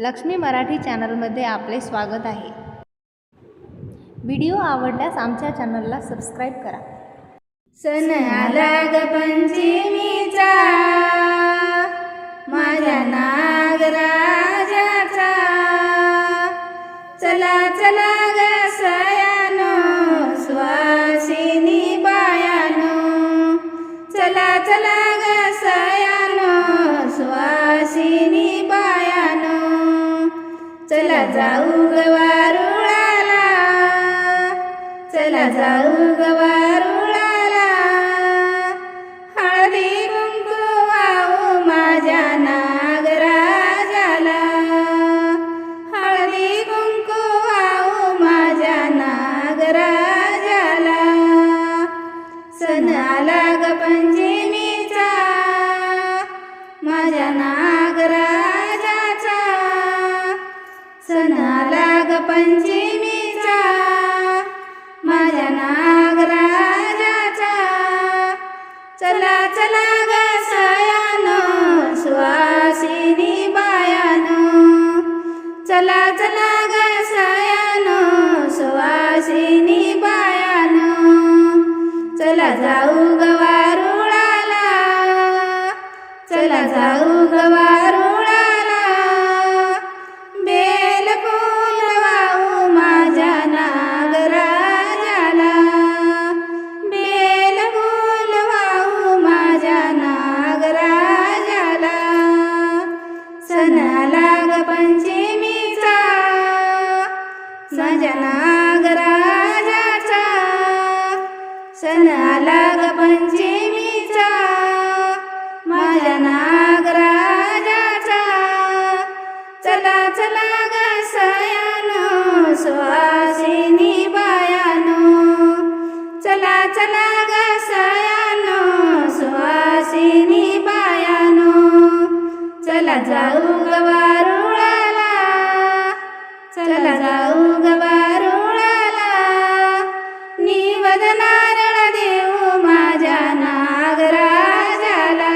लक्ष्मी मराठी चॅनलमध्ये आपले स्वागत आहे. व्हिडिओ आवडल्यास आमच्या चॅनलला सबस्क्राईब करा. सण आला ग पंचमीचा माझ्या नागराजाचा. चला चला ग सयानो स्वासिनी बायानो. चला चला जाऊ गवारुळाला चला जाऊ गवारुळाला हळदी कुंकू वाहू माझ्या नागराजाला. हळदी कुंकू वाहू माझ्या नागराजाला. सण आला ग पंचमीचा. माझ्या ना पंचमीचा माझ्या नागराजाचा. चला चला ग सयानो सुवासिनी बायानो. चला चला ग सयानो सुवासिनी बायानो. चला जाऊ गवारुळाला चला जाऊ सणाला ग पंचमीचा माझ्या नागराजाचा सणाला ग पंचमीचा माझ्या नागराजाचा चला चला ग सयानो सुवासिनी बायानो. चला चला ग सयानो जाऊ ग चला जाऊ ग निवद नारळ देऊ माझ्या नागराजाला.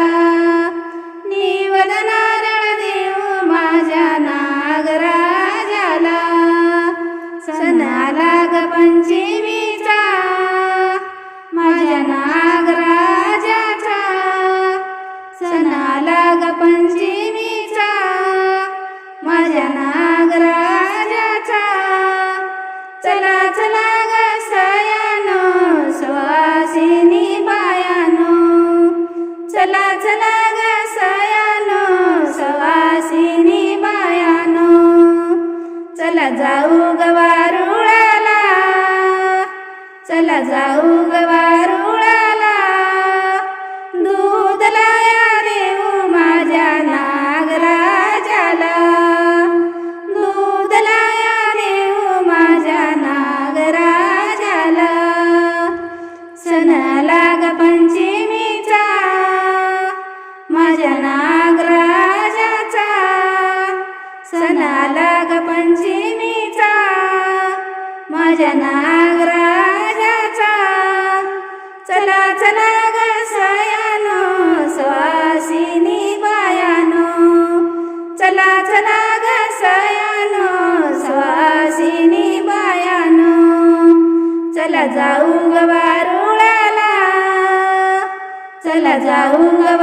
निवद नारळ देऊ माझ्या नागराजाला. चला ग सयानो सुवासिनी बायानो चला चला ग सयानो सवासिनी बायानो चला जाऊ ग वारुळाला चला जाऊ ग सणाला ग पंचमीचा माझ्या नागराजाचा. चला चला ग सयानो स्वासिनी बायानो. चला चला ग सयानो स्वासिनी बायानो. चला जाऊ ग वारुळाला चला जाऊ ग